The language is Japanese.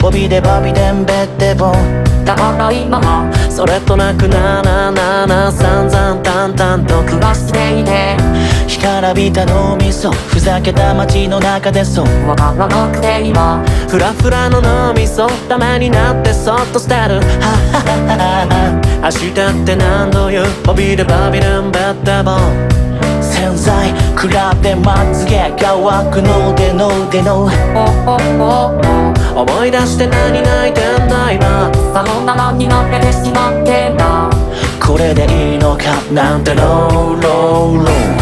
ボビでバビデンベッテボン。だから今もそれとなくなななな散々淡々と暮らしていて。干からびた脳みそふざけた街の中でそ。うわからなくて今。フラフラの脳みそダメになってそっと捨てる。明日って何度言う？ボビでバビルンベッテボン洗剤比べまつげ乾くのでのでの。思い出して何泣いてんだ今。さよならになっててしまってんだ。これでいいのかなんてローローロー